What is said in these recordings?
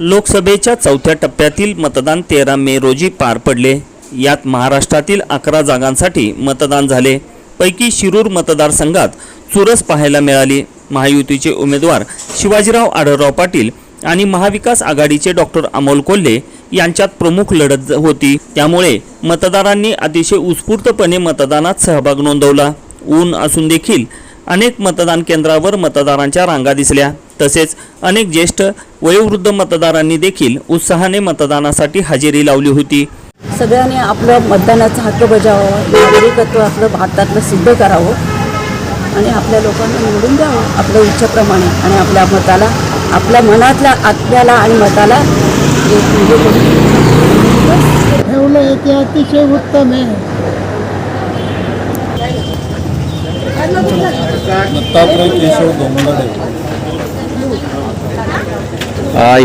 लोकसभेच्या चौथ्या टप्प्यातील मतदान तेरा मे रोजी पार पडले. यात महाराष्ट्रातील अकरा जागांसाठी मतदान झाले. पैकी शिरूर मतदारसंघात चुरस पाहायला मिळाली. महायुतीचे उमेदवार शिवाजीराव आढळराव पाटील आणि महाविकास आघाडीचे डॉक्टर अमोल कोल्हे यांच्यात प्रमुख लढत होती. त्यामुळे मतदारांनी अतिशय उत्स्फूर्तपणे मतदानात सहभाग नोंदवला. ऊन असून देखील अनेक मतदान केंद्रावर मतदारांच्या रांगा दिसल्या. तसेच अनेक ज्येष्ठ वयोवृद्ध मतदारांनी देखील उत्साहाने मतदानासाठी हजेरी लावली होती. सगळ्यांनी आपलं मतदानाचा हक्क बजावावा नागरिकत्व आपलं भारतातलं सिद्ध करावं आणि आपल्या लोकांना निवडून द्यावं आपल्या इच्छेप्रमाणे आणि आपल्या मताला आपल्या मनातल्या आत्म्याला आणि मताला ठेवलं आहे ते अतिशय उत्तम आहे. दत्तात्रय केशव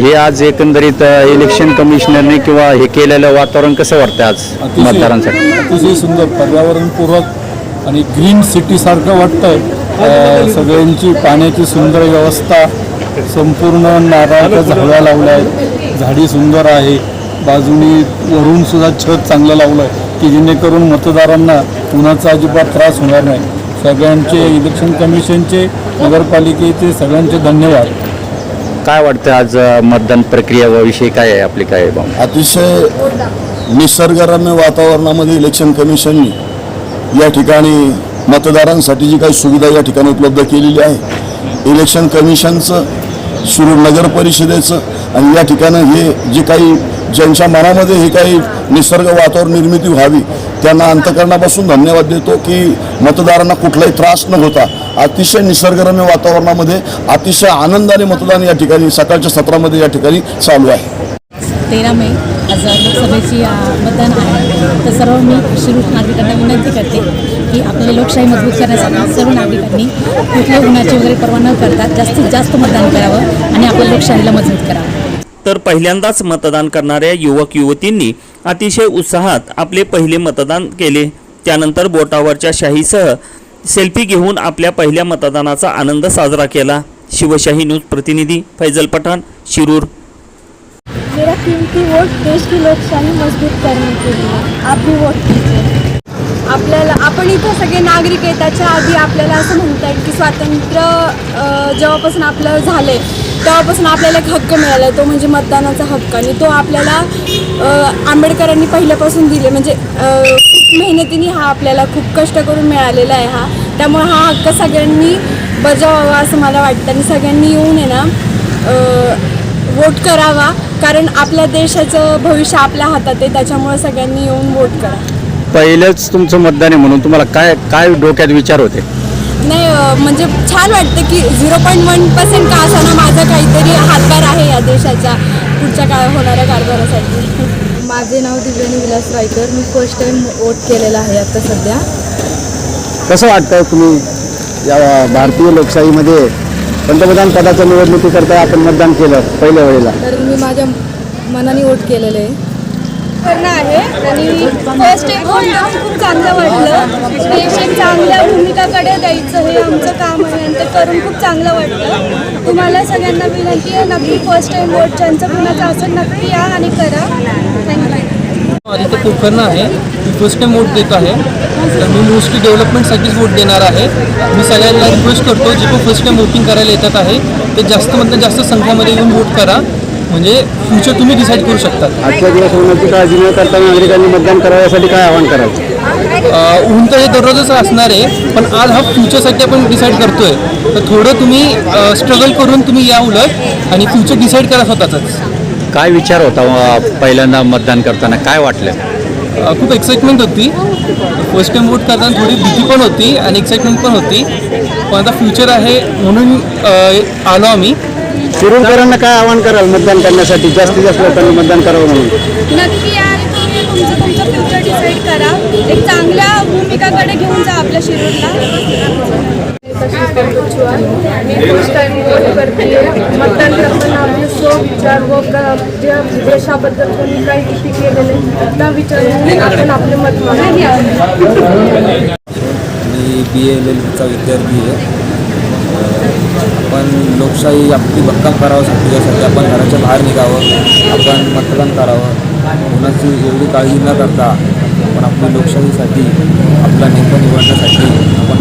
हे आज एकंदरीत इलेक्शन कमिशनरने किंवा हे केलेलं वातावरण कसं वाटतं आज मतदारांसाठी? अतिशय सुंदर पर्यावरणपूरक आणि ग्रीन सिटीसारखं वाटतं सगळ्यांची पाण्याची सुंदर व्यवस्था संपूर्ण नारळाच्या झाडा लावल्या आहेत झाडी सुंदर आहे. बाजूनी वरून सुद्धा छत चांगलं लावलं आहे की जेणेकरून मतदारांना उन्हाचा अजिबात त्रास होणार नाही. सगळ्यांचे इलेक्शन कमिशनचे नगरपालिकेचे सगळ्यांचे धन्यवाद काय वाटतं आज मतदान प्रक्रियाविषयी काय आहे आपली काय? अतिशय निसर्गरम्य वातावरणामध्ये इलेक्शन कमिशननी या ठिकाणी मतदारांसाठी जी काही सुविधा या ठिकाणी उपलब्ध केलेली आहे इलेक्शन कमिशनचं सुरू नगर परिषदेचं आणि या ठिकाणी हे जे काही ज्यांच्या मनामध्ये हे काही निसर्ग वातावरण निर्मिती व्हावी त्यांना अंतकरणापासून धन्यवाद देतो की मतदारांना कुठलाही त्रास न होता अतिशय निसर्गरम्य वातावरणामध्ये अतिशय आनंदाने मतदान या ठिकाणी सकाळच्या सत्रामध्ये या ठिकाणी चालू आहे. तेरा मे आज लोकसभेची मतदान आहे. तर सर्व मी शिरूर नागरिकांना विनंती करते की आपल्याला लोकशाही मजबूत करण्यासाठी सर्व नागरिकांनी कुठल्या गुणाची वगैरे परवा न करता जास्तीत जास्त मतदान करावं आणि आपल्या लोकशाहीला मजबूत करावं. तर पहिल्यांदाच मतदान करणाऱ्या युवक युवतींनी अतिशय उत्साहात आपले पहिले मतदान केले. त्यानंतर बोटावरच्या शाहीसह सेल्फी घेऊन आपल्या पहिल्या मतदानाचा आनंद साजरा केला. शिवशाही न्यूज प्रतिनिधी फैजल पठाण शिरूर. मेरा कीमती वोट देश की लोकशाही मजबूत करने के लिए आप भी वोट कीजिए आपल्याला आपण इथं सगळे नागरिक आहे त्याच्या आधी आपल्याला असं म्हणता येईल की स्वातंत्र्य अ, जेव्हापासून आपलं झालं आहे तेव्हापासून आपल्याला एक हक्क मिळाला आहे तो म्हणजे मतदानाचा हक्क. आणि तो आपल्याला अ, आंबेडकरांनी पहिल्यापासून दिले म्हणजे अ, खूप मेहनतीने हा आपल्याला खूप कष्ट करून मिळालेला आहे हा. त्यामुळे हा हक्क सगळ्यांनी बजावावा असं मला वाटतं. आणि सगळ्यांनी येऊन आहे ना अ, वोट करावा कारण आपल्या देशाचं भविष्य आपल्या हातात आहे त्याच्यामुळे सगळ्यांनी येऊन वोट करा. पहिलंच तुमचं मतदान आहे म्हणून तुम्हाला काय काय डोक्यात विचार होते? नाही अं, म्हणजे छान वाटतं की झिरो पॉईंट वन पर्सेंट का असाना माझा काहीतरी हातभार आहे या देशाच्या पुढच्या काळ होणाऱ्या कारभारासाठी. माझे नाव दिव्यानी विलास रायकर मी फर्स्ट टाईम वोट केलेला आहे आता सध्या. कसं वाटतं तुम्ही या भारतीय लोकशाहीमध्ये पंतप्रधान पदाच्या निवडणुकीकरता आपण मतदान केलं पहिल्या वेळेला. तर मी माझ्या मनाने वोट केलेलं. आहे करणं आहे. आणि फर्स्ट टाइम वोट देऊन खूप चांगलं वाटलं. एक चांगल्या भूमिकाकडे द्यायचं हे आमचं काम आहे आणि ते करून खूप चांगलं वाटलं. तुम्हाला सगळ्यांना विनंती आहे नक्की फर्स्ट टाइम वोट ज्यांचं कुणाचं असेल नक्की या आणि करा. थँक्यू आदित्य कुलकर्णी आहे. फर्स्ट टाइम वोट देत आहे. तर मी मोस्टली डेव्हलपमेंटसाठीच वोट देणार आहे. मी सगळ्यांना रिक्वेस्ट करतो जे पण फर्स्ट टाइम वोटिंग करायला येतात आहे ते जास्त मधनं जास्त संख्यामध्ये येऊन वोट करा. म्हणजे फ्युचर तुम्ही डिसाईड करू शकतात आजच्या दिवस होण्याची काळजी न करता नागरिकांनी मतदान करावयासाठी काय आवाहन कराल? अं, ऊन तर हे दररोजच असणार आहे पण आज हा फ्युचरसाठी आपण डिसाईड करतोय. तर थोडं तुम्ही स्ट्रगल करून तुम्ही या उलट आणि फ्युचर डिसाईड करा स्वतःच काय विचार होता पहिल्यांदा मतदान करताना? काय वाटलं? खूप एक्साइटमेंट होती. फर्स्ट टाइम वोट करताना थोडी भीती पण होती आणि एक्साइटमेंट पण होती. पण आता फ्युचर आहे म्हणून आलो आम्ही. शिरूरकरांना काय आवाहन कराल मतदान करण्यासाठी? जास्तीत जास्त लोकांनी मतदान करावं म्हणून. नक्की या आणि तुम्ही तुमचं तुमचं फ्युचर डिसाईड करा. एक चांगल्या भूमिकाकडे घेऊन जा आपल्या शिरूरला. मी फर्स्ट टाइम वोट करते मतदान करताना आपले स्व विचार व ज्या देशाबद्दल कोणी काही किती केलेले त्या विचारून आपण आपले मत मागायला मी बी एल एलचा विद्यार्थी आहे. आपण लोकशाही आपली भक्कम करावं यासाठी आपण घराच्या बाहेर निघावं आपण मतदान करावं. कोणाची एवढी काळजी न करता आपण आपल्या लोकशाहीसाठी आपला नेता निवडण्यासाठी आपण